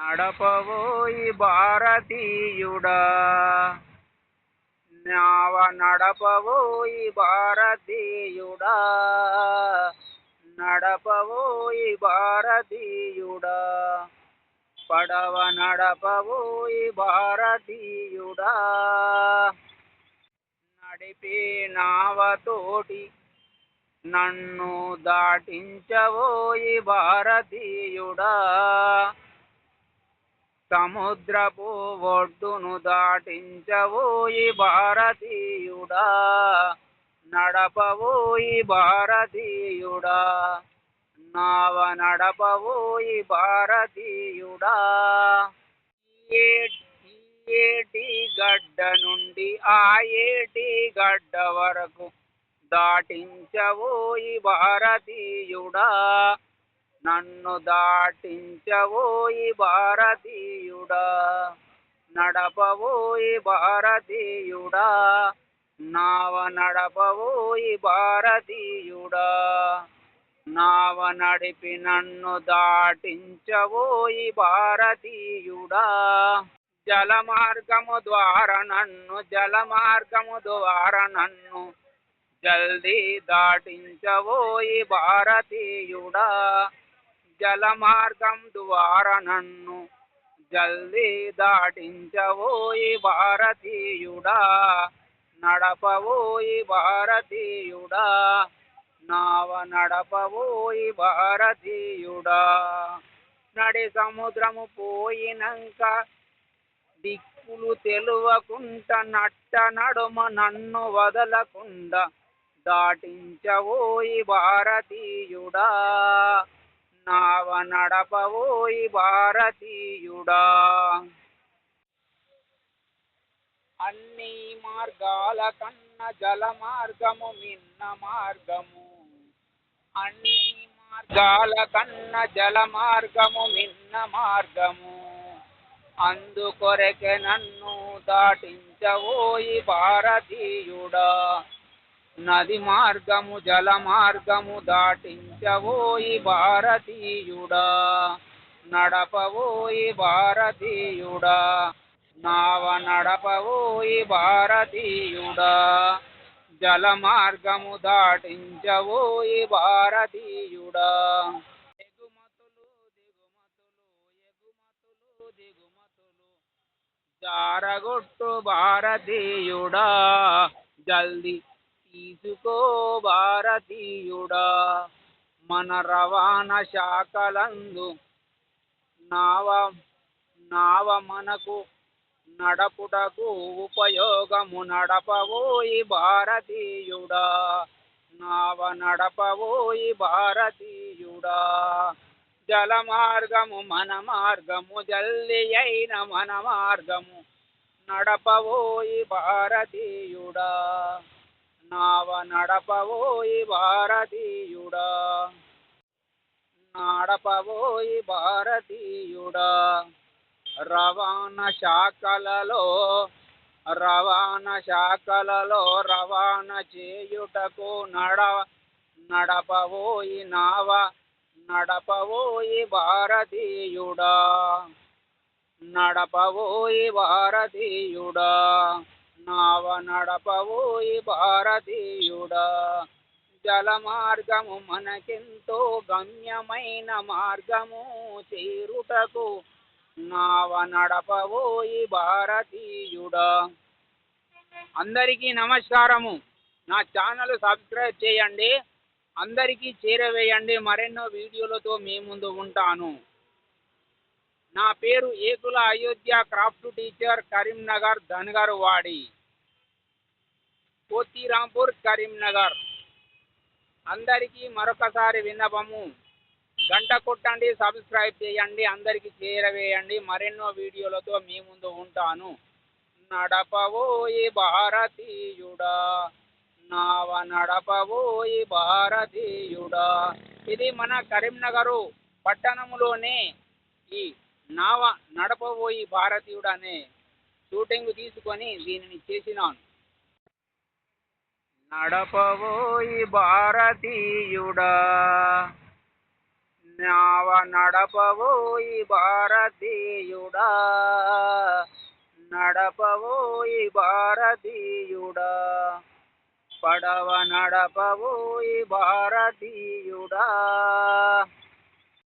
నడపవోయి భారతీయుడా. నావ నడపవోయి భారతీయుడా. నడపవోయి భారతీయుడా. పడవ నడపవోయి భారతీయుడా. నడిపే నావతోటి నన్ను దాటించవోయి భారతీయుడా. సముద్రపు ఒడ్డును దాటించవోయి భారతీయుడా. నడపవోయి భారతీయుడా. నావ నడపవోయి భారతీయుడా. ఏటి గడ్డ నుండి ఆ ఏటి గడ్డ వరకు దాటించవోయి భారతీయుడా. నన్ను దాటించవోయి భారతీయుడా నడపవోయి భారతీయుడా నావ నడపవోయి భారతీయుడా నావ నడిపి నన్ను దాటించవోయి భారతీయుడా. జలమార్గము ద్వారా నన్ను జలమార్గము ద్వారా నన్ను జల్దీ దాటించవోయి భారతీయుడా. జల మార్గం ద్వారా నన్ను జల్దీ దాటించవోయి భారతీయుడా నడపవోయి భారతీయుడా నావ నడపవోయి భారతీయుడా. నడి సముద్రము పోయినంక దిక్కులు తెలువకుంట నట్ట నడుమ నన్ను వదలకుండా దాటించవోయి భారతీయుడా. నావ నడపవోయి భారతీయుడా. అన్ని మార్గాల కన్న జల మార్గము మిన్న మార్గము. అన్ని మార్గాల కన్న జల మార్గము మిన్న మార్గము. అందుకొరకే నన్ను దాటించవోయి భారతీయుడా. నది మార్గము జల మార్గము దాటించవోయి భారతీయుడా. నడపవోయి భారతీయుడా. నావ నడపవోయి భారతీయుడా. జల మార్గము దాటించవోయి భారతీయుడా. ఎగుమతులు దిగుమతులు ఎగుమతులు దిగుమతులు. జారగొట్టు భారతీయుడా. జల్ది తీసుకో భారతీయుడా. మన రవాణా శాఖలందు నావ నావ మనకు నడపుటకు ఉపయోగము నడపవోయి భారతీయుడా. నావ నడపవోయి భారతీయుడా. జల మార్గము మన మార్గము జల్లి అయిన మన మార్గము నడపవోయి భారతీయుడా. నావ నడపవోయి భారతీయుడా. నడపవోయి భారతీయుడా. రవాణా శాఖలలో రవాణా శాఖలలో రవాణా చేయుటకు నడ నడపవోయి నావ నడపవోయి భారతీయుడా. నడపవోయి భారతీయుడా. నావ నడపవోయి భారతీయుడా. జల మార్గము మనకెంతో గమ్యమైన మార్గము చేరుటకు నావ నడపవోయి భారతీయుడా. అందరికీ నమస్కారము. నా ఛానల్ సబ్స్క్రైబ్ చేయండి. అందరికీ చేరవేయండి. మరెన్నో వీడియోలతో మీ ముందు ఉంటాను. నా పేరు ఏకుల అయోధ్య క్రాఫ్ట్ టీచర్ కరీంనగర్ ధనగర్ వాడి పోతిరాంపూర్ కరీంనగర్. అందరికీ మరొకసారి విన్నపము. గంట కొట్టండి సబ్స్క్రైబ్ చేయండి అందరికీ చేరవేయండి. మరెన్నో వీడియోలతో మీ ముందు ఉంటాను. నడపవోయి భారతీయుడా నావ నడపవోయి భారతీయుడా. ఇది మన కరీంనగరు పట్టణంలోనే ఈ నావ నడపబోయి భారతీయుడు అనే షూటింగ్ తీసుకొని దీనిని చేసినాను. నడపవోయి భారతీయుడా. నావ నడపవోయి భారతీయుడా. నడపవోయి భారతీయుడా. పడవ నడపవోయి భారతీయుడా.